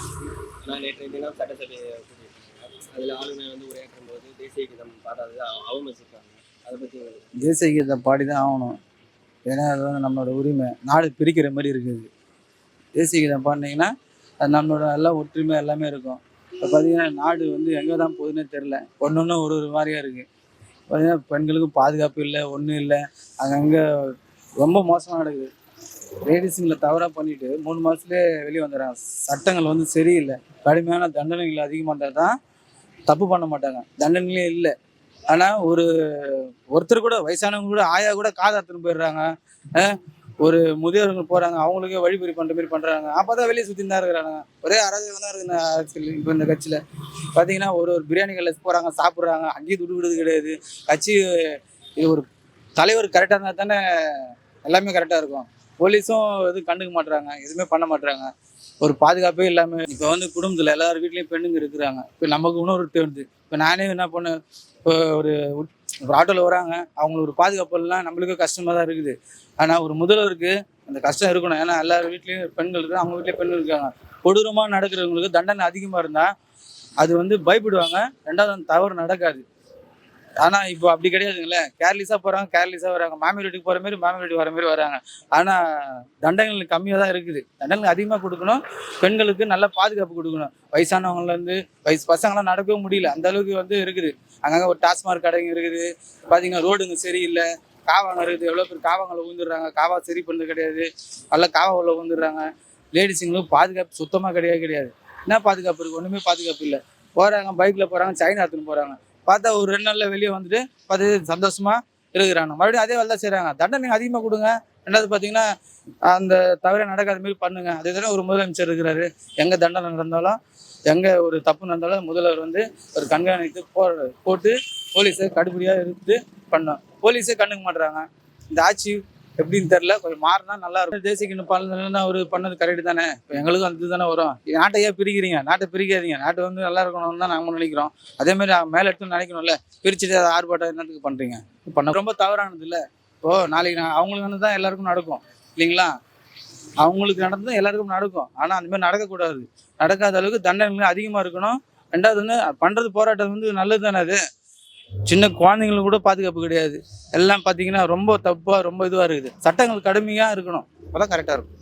ஆனால் நேற்றைய தினம் சட்டசபையை கூட்டியிருக்காங்க அதில் ஆளுநர் வந்து உரையாற்றும் போது தேசிய கீதம் பாடாதது அவமதிச்சிருக்காங்க அதை பற்றி தேசிய கீதம் பாடி தான் ஆகணும். ஏன்னா அது வந்து நம்மளோட உரிமை. நாடு பிரிக்கிற மாதிரி இருக்குது. தேசிய கீதம் பாடினீங்கன்னா அது நம்மளோட எல்லாம் ஒற்றுமை எல்லாமே இருக்கும். இப்போ பார்த்தீங்கன்னா நாடு வந்து எங்கே தான் போகுதுன்னே தெரில ஒன்று ஒன்று ஒரு ஒரு மாதிரியா இருக்குது பார்த்தீங்கன்னா பெண்களுக்கும் பாதுகாப்பு இல்லை ஒன்றும் இல்லை. அங்கங்கே ரொம்ப மோசமாக நடக்குது. லேடிஸுங்களை தவறாக பண்ணிட்டு மூணு மாதத்துலேயே வெளியே வந்துடுறாங்க சட்டங்கள் வந்து சரியில்லை. கடுமையான தண்டனைகள் அதிகமாக தான் தப்பு பண்ண மாட்டாங்க. தண்டனைகளே இல்லை. ஆனால் ஒரு ஒருத்தர் கூட வயசானவங்க கூட ஆயா கூட காதாத்துன்னு போயிடுறாங்க. ஒரு முதியோர்கள் போறாங்க. அவங்களுக்கே வழிபறி பண்ற மாதிரி பண்றாங்க. அப்பதான் வெளியே சுத்தி தான் இருக்கிறாங்க. ஒரே அராஜகம் தான் இருக்கு இந்த அரசியல் இப்போ இந்த கட்சியில. பாத்தீங்கன்னா ஒரு ஒரு பிரியாணி கடையில் போறாங்க சாப்பிட்றாங்க. அங்கேயும் துடு விடுறது கிடையாது. கட்சி இது ஒரு தலைவர் கரெக்டாக இருந்தால் தானே எல்லாமே கரெக்டாக இருக்கும். போலீஸும் எதுவும் கண்டுக்க மாட்டுறாங்க எதுவுமே பண்ண மாட்டுறாங்க ஒரு பாதுகாப்பே இல்லாமல் இப்போ வந்து குடும்பத்தில் எல்லார் வீட்லேயும் பெண்ணுங்க இருக்கிறாங்க. இப்போ நமக்கு இன்னொரு தேர்ந்து இப்போ நானே என்ன பண்ணேன் இப்போ ஒரு ஒரு ஆட்டோவில் வராங்க. அவங்களுக்கு ஒரு பாதுகாப்பு எல்லாம் நம்மளுக்கும் கஷ்டமாக தான் இருக்குது. ஆனால் ஒரு முதல்வருக்கு அந்த கஷ்டம் இருக்கணும். ஏன்னா எல்லார் வீட்லேயும் பெண்கள் இருக்குது அவங்க வீட்லேயும் பெண்கள் இருக்காங்க. கொடூரமாக நடக்கிறவங்களுக்கு தண்டனை அதிகமாக இருந்தால் அது வந்து பயப்படுவாங்க. ரெண்டாவது அந்த தவறு நடக்காது. ஆனால் இப்போ அப்படி கிடையாதுங்களே. கேர்லிஸாக போகிறாங்க கேர்லிஸாக வராங்க. மாமியார் வீட்டுக்கு போகிற மாதிரி மாமியார் வீட்டுக்கு வர மாதிரி வராங்க. ஆனால் தண்டனைகள் கம்மியாக தான் இருக்குது. தண்டனை அதிகமாக கொடுக்கணும். பெண்களுக்கு நல்ல பாதுகாப்பு கொடுக்கணும். வயசானவங்கலேருந்து வயசு பசங்களாம் நடக்கவே முடியல. அந்த அளவுக்கு வந்து இருக்குது. அங்கங்கே ஒரு டாஸ்மார்க் கடைங்க இருக்குது. பார்த்தீங்கன்னா ரோடுங்க சரியில்லை. காவாங்க இருக்குது எவ்வளோ பேர் காவாங்களை ஊந்துடுறாங்க. காவா சரி பண்ணது கிடையாது. நல்லா காவா உள்ள ஊந்துடுறாங்க. லேடிஸுங்களுக்கு பாதுகாப்பு சுத்தமாக கிடையாது கிடையாது. என்ன பாதுகாப்பு இருக்குது ஒன்றுமே பாதுகாப்பு இல்லை. போகிறாங்க பைக்கில் போகிறாங்க சைனா எடுத்துன்னு போகிறாங்க பார்த்தா ஒரு ரெண்டு நாளில் வெளியே வந்துட்டு பார்த்து சந்தோஷமா இருக்கிறாங்க. மறுபடியும் அதே வேலை தான் செய்கிறாங்க தண்டனை அதிகமாக கொடுங்க. ரெண்டாவது பார்த்தீங்கன்னா அந்த தவிர நடக்காத மாரி பண்ணுங்க. அதே தானே ஒரு முதலமைச்சர் இருக்கிறாரு. எங்கே தண்டனை நடந்தாலும் எங்கே ஒரு தப்பு நடந்தாலும் முதல்வர் வந்து ஒரு கண்காணித்து போ போட்டு போலீஸை கடுபடியாக இருந்து பண்ணோம் போலீஸே கண்டுக்க மாட்டுறாங்க. இந்த ஆட்சி எப்படின்னு தெரில கொஞ்சம் மாறினா நல்லா இருக்கும். தேசிய கிண்ண அவர் பண்ணது கரெக்டு தானே. இப்போ எங்களுக்கும் அது தானே வரும். நாட்டை ஏன் பிரிக்கிறீங்க? நாட்டை பிரிக்காதீங்க. நாட்டு வந்து நல்லா இருக்கணும்னு தான் நாங்கள் நினைக்கிறோம். அதே மாதிரி மேலே எடுத்து நினைக்கணும்ல. பிரிச்சுட்டு அதை ஆர்ப்பாட்டம் என்னத்துக்கு பண்ணுறீங்க பண்ண ரொம்ப தவறானது இல்லை. இப்போ நாளைக்கு நான் அவங்களுக்கு வந்து தான் எல்லாருக்கும் நடக்கும். இல்லைங்களா? அவங்களுக்கு நடந்தது எல்லாருக்கும் நடக்கும். ஆனால் அந்த மாதிரி நடக்கக்கூடாது. நடக்காத அளவுக்கு தண்டனைகள் அதிகமாக இருக்கணும். ரெண்டாவது வந்து பண்ணுறது போராட்டம் வந்து நல்லது தானே அது. சின்ன குழந்தைங்களுக்கு கூட பாதுகாப்பு கிடையாது. எல்லாம் பார்த்தீங்கன்னா ரொம்ப தப்பாக ரொம்ப இதுவாக இருக்குது. சட்டங்கள் கடுமையாக இருக்கணும். அப்பதான் கரெக்டாக இருக்கும்.